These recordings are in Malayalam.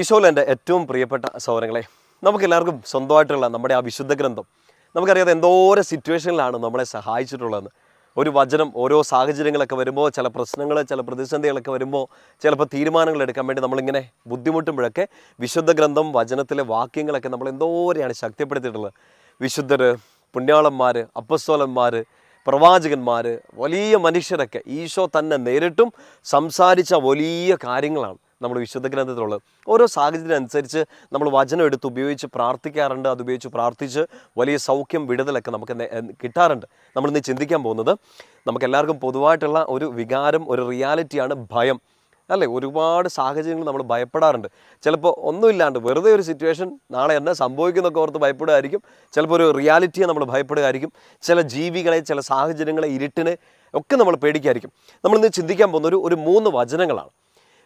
ഈശോയിൽ എന്റെ ഏറ്റവും പ്രിയപ്പെട്ട സൗരങ്ങളെ നമുക്കെല്ലാവർക്കും സ്വന്തമായിട്ടുള്ള നമ്മുടെ ആ വിശുദ്ധ ഗ്രന്ഥം. നമുക്കറിയാതെ എന്തോരം സിറ്റുവേഷനിലാണ് നമ്മളെ സഹായിച്ചിട്ടുള്ളതെന്ന്. ഒരു വചനം ഓരോ സാഹചര്യങ്ങളൊക്കെ വരുമ്പോൾ ചില പ്രശ്നങ്ങൾ ചില പ്രതിസന്ധികളൊക്കെ വരുമ്പോൾ ചിലപ്പോൾ തീരുമാനങ്ങൾ എടുക്കാൻ വേണ്ടി നമ്മളിങ്ങനെ ബുദ്ധിമുട്ടുമ്പോഴൊക്കെ വിശുദ്ധ ഗ്രന്ഥം വചനത്തിലെ വാക്യങ്ങളൊക്കെ നമ്മൾ എന്തോരെയാണ് ശക്തിപ്പെടുത്തിയിട്ടുള്ളത്. വിശുദ്ധർ പുണ്യാളന്മാർ അപ്പസ്തോലന്മാർ പ്രവാചകന്മാർ വലിയ മനുഷ്യരൊക്കെ ഈശോ തന്നെ നേരിട്ടും സംസാരിച്ച വലിയ കാര്യങ്ങളാണ്. നമ്മൾ വിശുദ്ധ ഗ്രന്ഥത്തിലുള്ളത് ഓരോ സാഹചര്യം അനുസരിച്ച് നമ്മൾ വചനം എടുത്ത് ഉപയോഗിച്ച് പ്രാർത്ഥിക്കാറുണ്ട് അത് ഉപയോഗിച്ച് പ്രാർത്ഥിച്ച് വലിയ സൗഖ്യം വിടുതലൊക്കെ നമുക്ക് കിട്ടാറുണ്ട്. നമ്മളിന്ന് ചിന്തിക്കാൻ പോകുന്നത് നമുക്ക് എല്ലാവർക്കും പൊതുവായിട്ടുള്ള ഒരു വികാരം ഒരു റിയാലിറ്റിയാണ് ഭയം. അല്ലേ? ഒരുപാട് സാഹചര്യങ്ങൾ നമ്മൾ ഭയപ്പെടാറുണ്ട്. ചിലപ്പോൾ ഒന്നുമില്ലാണ്ട് വെറുതെ ഒരു സിറ്റുവേഷൻ നാളെ എന്നെ സംഭവിക്കുന്നൊക്കെ ഓർത്ത് ഭയപ്പെടുകയായിരിക്കും. ചിലപ്പോൾ ഒരു റിയാലിറ്റിയെ നമ്മൾ ഭയപ്പെടുകയായിരിക്കും. ചില ജീവികളെ ചില സാഹചര്യങ്ങളെ ഇരുട്ടിനെ ഒക്കെ നമ്മൾ പേടിക്കായിരിക്കും. നമ്മളിന്ന് ചിന്തിക്കാൻ പോകുന്ന ഒരു ഒരു മൂന്ന് വചനങ്ങളാണ്.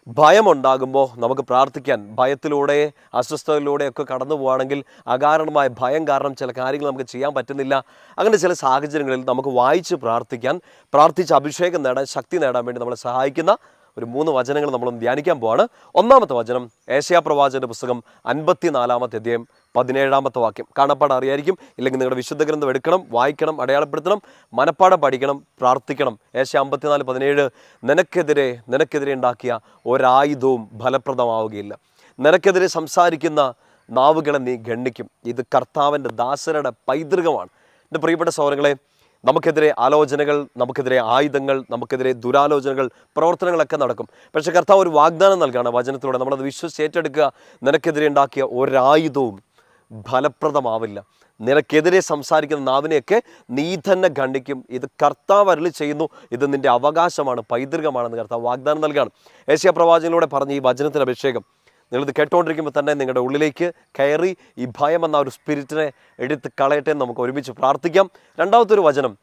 ഭയമുണ്ടാകുമ്പോൾ നമുക്ക് പ്രാർത്ഥിക്കാൻ ഭയത്തിലൂടെ അസ്വസ്ഥതയിലൂടെ ഒക്കെ കടന്നു പോവുകയാണെങ്കിൽ അകാരണമായ ഭയം കാരണം ചില കാര്യങ്ങൾ നമുക്ക് ചെയ്യാൻ പറ്റുന്നില്ല. അങ്ങനെ ചില സാഹചര്യങ്ങളിൽ നമുക്ക് വായിച്ച് പ്രാർത്ഥിക്കാൻ പ്രാർത്ഥിച്ച് അഭിഷേകം നേടാൻ ശക്തി നേടാൻ വേണ്ടി നമ്മളെ സഹായിക്കുന്ന ഒരു മൂന്ന് വചനങ്ങൾ നമ്മൾ ധ്യാനിക്കാൻ പോവാണ്. ഒന്നാമത്തെ വചനം ഏഷ്യാ പ്രവാചകന്റെ പുസ്തകം അൻപത്തിനാലാമത്തെ അധ്യായം പതിനേഴാമത്തെ വാക്യം. കാണപ്പാട് അറിയായിരിക്കും ഇല്ലെങ്കിൽ നിങ്ങളുടെ വിശുദ്ധ ഗ്രന്ഥം എടുക്കണം വായിക്കണം അടയാളപ്പെടുത്തണം മനപ്പാടം പഠിക്കണം പ്രാർത്ഥിക്കണം. ഏശ അമ്പത്തിനാല് പതിനേഴ് നിനക്കെതിരെ നിനക്കെതിരെ ഉണ്ടാക്കിയ ഒരായുധവും ഫലപ്രദമാവുകയില്ല. നിനക്കെതിരെ സംസാരിക്കുന്ന നാവുകളെ നീ ഗണ്ണിക്കും ഇത് കർത്താവിന്റെ ദാസരുടെ പൈതൃകമാണ്. എന്റെ പ്രിയപ്പെട്ട സൗരങ്ങളെ നമുക്കെതിരെ ആലോചനകൾ നമുക്കെതിരെ ആയുധങ്ങൾ നമുക്കെതിരെ ദുരാലോചനകൾ പ്രവർത്തനങ്ങളൊക്കെ നടക്കും. പക്ഷേ കർത്താവ് ഒരു വാഗ്ദാനം നൽകുകയാണ് വചനത്തിലൂടെ. നമ്മളത് വിശ്വസിച്ച് ഏറ്റെടുക്കുക. നിനക്കെതിരെ ഉണ്ടാക്കിയ ഒരായുധവും ഫലപ്രദമാവില്ല. നിനക്കെതിരെ സംസാരിക്കുന്ന നാവിനെയൊക്കെ നീ തന്നെ ഖണ്ഡിക്കും. ഇത് കർത്താവ് അരളി ചെയ്യുന്നു. ഇത് നിന്റെ അവകാശമാണ് പൈതൃകമാണെന്ന് കർത്താവ് വാഗ്ദാനം നൽകുകയാണ്. ഏഷ്യ പ്രവാചകനിലൂടെ പറഞ്ഞ ഈ വചനത്തിന് അഭിഷേകം നിങ്ങളിത് കേട്ടുകൊണ്ടിരിക്കുമ്പോൾ തന്നെ നിങ്ങളുടെ ഉള്ളിലേക്ക് കയറി ഈ ഭയം എന്ന ഒരു സ്പിരിറ്റിനെ എടുത്ത് കളയട്ടെ നമുക്ക് ഒരുമിച്ച് പ്രാർത്ഥിക്കാം. രണ്ടാമത്തെ ഒരു വചനം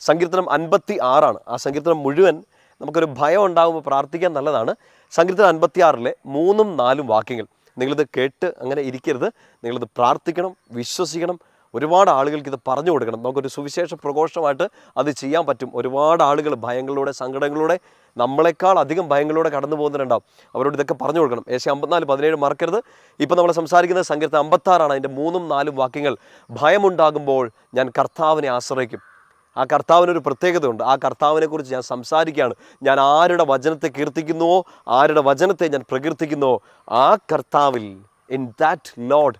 സങ്കീർത്തനം അൻപത്തി ആറാണ് ആ സങ്കീർത്തനം മുഴുവൻ നമുക്കൊരു ഭയം ഉണ്ടാകുമ്പോൾ പ്രാർത്ഥിക്കാൻ നല്ലതാണ്. സങ്കീർത്തനം അൻപത്തി ആറിലെ മൂന്നും നാലും വാക്യങ്ങൾ. നിങ്ങളിത് കേട്ട് അങ്ങനെ ഇരിക്കരുത്. നിങ്ങളിത് പ്രാർത്ഥിക്കണം വിശ്വസിക്കണം. ഒരുപാട് ആളുകൾക്ക് ഇത് പറഞ്ഞു കൊടുക്കണം. നമുക്കൊരു സുവിശേഷ പ്രഘോഷമായിട്ട് അത് ചെയ്യാൻ പറ്റും. ഒരുപാട് ആളുകൾ ഭയങ്ങളിലൂടെ സങ്കടങ്ങളിലൂടെ നമ്മളെക്കാൾ അധികം ഭയങ്ങളിലൂടെ കടന്നു പോകുന്നുണ്ടാവും. അവരോട് ഇതൊക്കെ പറഞ്ഞു കൊടുക്കണം. ഏശ അമ്പത്തിനാല് പതിനേഴ് മറക്കരുത്. ഇപ്പം നമ്മൾ സംസാരിക്കുന്നത് സങ്കീർത്തം അമ്പത്താറാണ്. അതിന്റെ മൂന്നും നാലും വാക്യങ്ങൾ. ഭയമുണ്ടാകുമ്പോൾ ഞാൻ കർത്താവിനെ ആശ്രയിക്കും. ആ കർത്താവിനൊരു പ്രത്യേകതയുണ്ട്. ആ കർത്താവിനെക്കുറിച്ച് ഞാൻ സംസാരിക്കുകയാണ്. ഞാൻ ആരുടെ വചനത്തെ കീർത്തിക്കുന്നുവോ ആരുടെ വചനത്തെ ഞാൻ പ്രകീർത്തിക്കുന്നുവോ ആ കർത്താവിൽ ഇൻ ദാറ്റ് ലോഡ്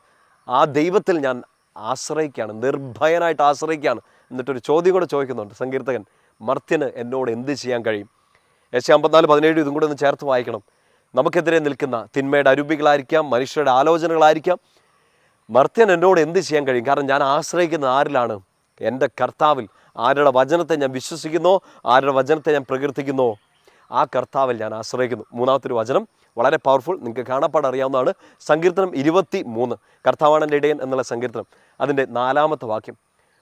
ആ ദൈവത്തിൽ ഞാൻ ആശ്രയിക്കുകയാണ്. നിർഭയനായിട്ട് ആശ്രയിക്കുകയാണ്. എന്നിട്ടൊരു ചോദ്യം കൂടെ ചോദിക്കുന്നുണ്ട് സങ്കീർത്തകൻ. മർത്യന് എന്നോട് എന്ത് ചെയ്യാൻ കഴിയും? ഏശ അമ്പത്തിനാല് പതിനേഴ് ഇതും കൂടെ ഒന്ന് ചേർത്ത് വായിക്കണം. നമുക്കെതിരെ നിൽക്കുന്ന തിന്മയുടെ അരൂപികളായിരിക്കാം മനുഷ്യരുടെ ആലോചനകളായിരിക്കാം. മർത്യൻ എന്നോട് എന്ത് ചെയ്യാൻ കഴിയും? കാരണം ഞാൻ ആശ്രയിക്കുന്ന ആരിലാണ്? എന്റെ കർത്താവിൽ ആരുടെ വചനത്തെ ഞാൻ വിശ്വസിക്കുന്നു ആരുടെ വചനത്തെ ഞാൻ പ്രകീർത്തിക്കുന്നോ ആ കർത്താവിൽ ഞാൻ ആശ്രയിക്കുന്നു. മൂന്നാമത്തെ ഒരു വചനം വളരെ പവർഫുൾ നിങ്ങൾക്ക് കാണാപ്പാട് അറിയാവുന്നതാണ്. സങ്കീർത്തനം ഇരുപത്തി മൂന്ന് കർത്താവാണ് എന്റെ ഇടയൻ എന്നുള്ള സങ്കീർത്തനം. അതിന്റെ നാലാമത്തെ വാക്യം.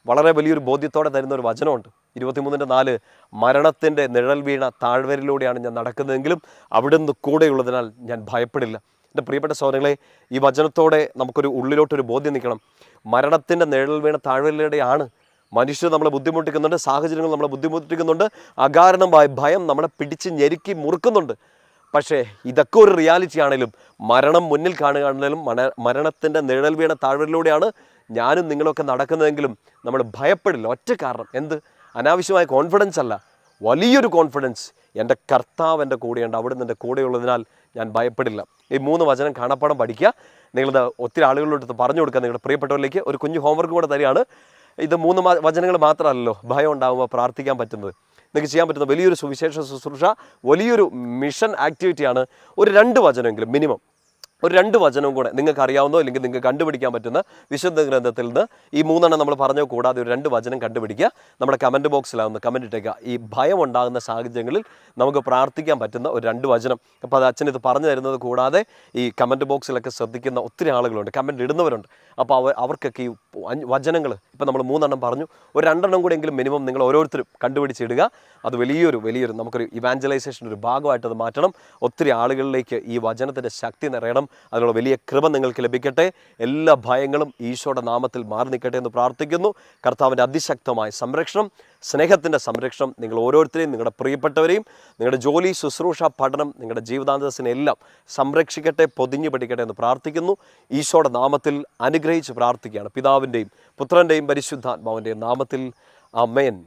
വളരെ വലിയൊരു ബോധ്യത്തോടെ തരുന്ന ഒരു വചനമുണ്ട്. ഇരുപത്തിമൂന്നിന്റെ നാല് മരണത്തിന്റെ നിഴൽ വീണ താഴ്വരയിലൂടെയാണ് ഞാൻ നടക്കുന്നതെങ്കിലും അവിടുന്ന് കൂടെയുള്ളതിനാൽ ഞാൻ ഭയപ്പെടില്ല. എന്റെ പ്രിയപ്പെട്ട സഹോദരങ്ങളെ ഈ വചനത്തോടെ നമുക്കൊരു ഉള്ളിലോട്ടൊരു ബോധ്യം നിൽക്കണം. മരണത്തിന്റെ നിഴൽ വീണ താഴ്വരയിലൂടെയാണ് മനുഷ്യർ നമ്മളെ ബുദ്ധിമുട്ടിക്കുന്നുണ്ട് സാഹചര്യങ്ങൾ നമ്മളെ ബുദ്ധിമുട്ടിക്കുന്നുണ്ട് അകാരണമായ ഭയം നമ്മളെ പിടിച്ച് ഞെരുക്കി മുറുക്കുന്നുണ്ട്. പക്ഷേ ഇതൊക്കെ ഒരു റിയാലിറ്റി ആണെങ്കിലും മരണം മുന്നിൽ കാണുകയാണെങ്കിലും മണ മരണത്തിന്റെ നിഴൽ വീണ താഴ്വരയിലൂടെയാണ് ഞാനും നിങ്ങളൊക്കെ നടക്കുന്നതെങ്കിലും നമ്മൾ ഭയപ്പെടില്ല. ഒറ്റ കാരണം. എന്ത്? അനാവശ്യമായ കോൺഫിഡൻസ് അല്ല. വലിയൊരു കോൺഫിഡൻസ് എന്റെ കർത്താവ് എന്റെ കൂടെയുണ്ട്. അവിടുന്ന് എന്റെ കൂടെയുള്ളതിനാൽ ഞാൻ ഭയപ്പെടില്ല. ഈ മൂന്ന് വചനം കാണപ്പാടം പഠിക്കുക. നിങ്ങളത് ഒത്തിരി ആളുകളോട് പറഞ്ഞു കൊടുക്കുക. നിങ്ങളുടെ പ്രിയപ്പെട്ടവരിലേക്ക് ഒരു കുഞ്ഞു ഹോംവർക്ക് കൂടെ തരികയാണ്. ഇത് മൂന്ന് വചനങ്ങൾ മാത്രമല്ലല്ലോ. ഭയം ഉണ്ടാകുമ്പോൾ പ്രാർത്ഥിക്കാൻ പറ്റുന്നത്. നിങ്ങൾക്ക് ചെയ്യാൻ പറ്റുന്ന വലിയൊരു സുവിശേഷ ശുശ്രൂഷ വലിയൊരു മിഷൻ ആക്ടിവിറ്റിയാണ് ഒരു രണ്ട് വചനമെങ്കിലും മിനിമം ഒരു രണ്ട് വചനവും കൂടെ നിങ്ങൾക്ക് അറിയാവുന്നോ അല്ലെങ്കിൽ നിങ്ങൾക്ക് കണ്ടുപിടിക്കാൻ പറ്റുന്ന വിശുദ്ധ ഗ്രന്ഥത്തിൽ നിന്ന് ഈ മൂന്നെണ്ണം നമ്മൾ പറഞ്ഞു കൂടാതെ ഒരു രണ്ട് വചനം കണ്ടുപിടിക്കുക. നമ്മുടെ കമന്റ് ബോക്സിലാവുന്ന കമന്റ് ഇട്ടേക്കുക. ഈ ഭയം ഉണ്ടാകുന്ന സാഹചര്യങ്ങളിൽ നമുക്ക് പ്രാർത്ഥിക്കാൻ പറ്റുന്ന ഒരു രണ്ട് വചനം. അപ്പോൾ അത് അച്ഛൻ ഇത് പറഞ്ഞു തരുന്നത് കൂടാതെ ഈ കമന്റ് ബോക്സിലൊക്കെ ശ്രദ്ധിക്കുന്ന ഒത്തിരി ആളുകളുണ്ട്. കമന്റ് ഇടുന്നവരുണ്ട്. അപ്പോൾ അവർ അവർക്കൊക്കെ ഈ വചനങ്ങൾ. ഇപ്പം നമ്മൾ മൂന്നെണ്ണം പറഞ്ഞു. ഒരു രണ്ടെണ്ണം കൂടെ എങ്കിലും മിനിമം നിങ്ങൾ ഓരോരുത്തരും കണ്ടുപിടിച്ചിടുക. അത് വലിയൊരു വലിയൊരു നമുക്കൊരു ഇവാഞ്ചലൈസേഷൻ ഒരു ഭാഗമായിട്ട് അത് മാറ്റണം. ഒത്തിരി ആളുകളിലേക്ക് ഈ വചനത്തിന്റെ ശക്തി നിറയണം. അതിനുള്ള വലിയ കൃപ നിങ്ങൾക്ക് ലഭിക്കട്ടെ. എല്ലാ ഭയങ്ങളും ഈശോയുടെ നാമത്തിൽ മാറി നിൽക്കട്ടെ എന്ന് പ്രാർത്ഥിക്കുന്നു. കർത്താവിന്റെ അതിശക്തമായ സംരക്ഷണം. സ്നേഹത്തിന്റെ സംരക്ഷണം നിങ്ങൾ ഓരോരുത്തരെയും നിങ്ങളുടെ പ്രിയപ്പെട്ടവരെയും നിങ്ങളുടെ ജോലി ശുശ്രൂഷ പഠനം നിങ്ങളുടെ ജീവിതാന്തസ്സിനെല്ലാം സംരക്ഷിക്കട്ടെ പൊതിഞ്ഞു പഠിക്കട്ടെ എന്ന് പ്രാർത്ഥിക്കുന്നു. ഈശോയുടെ നാമത്തിൽ അനുഗ്രഹിച്ച് പ്രാർത്ഥിക്കുകയാണ്. പിതാവിന്റെയും പുത്രന്റെയും പരിശുദ്ധാത്മാവിന്റെയും നാമത്തിൽ. അമേൻ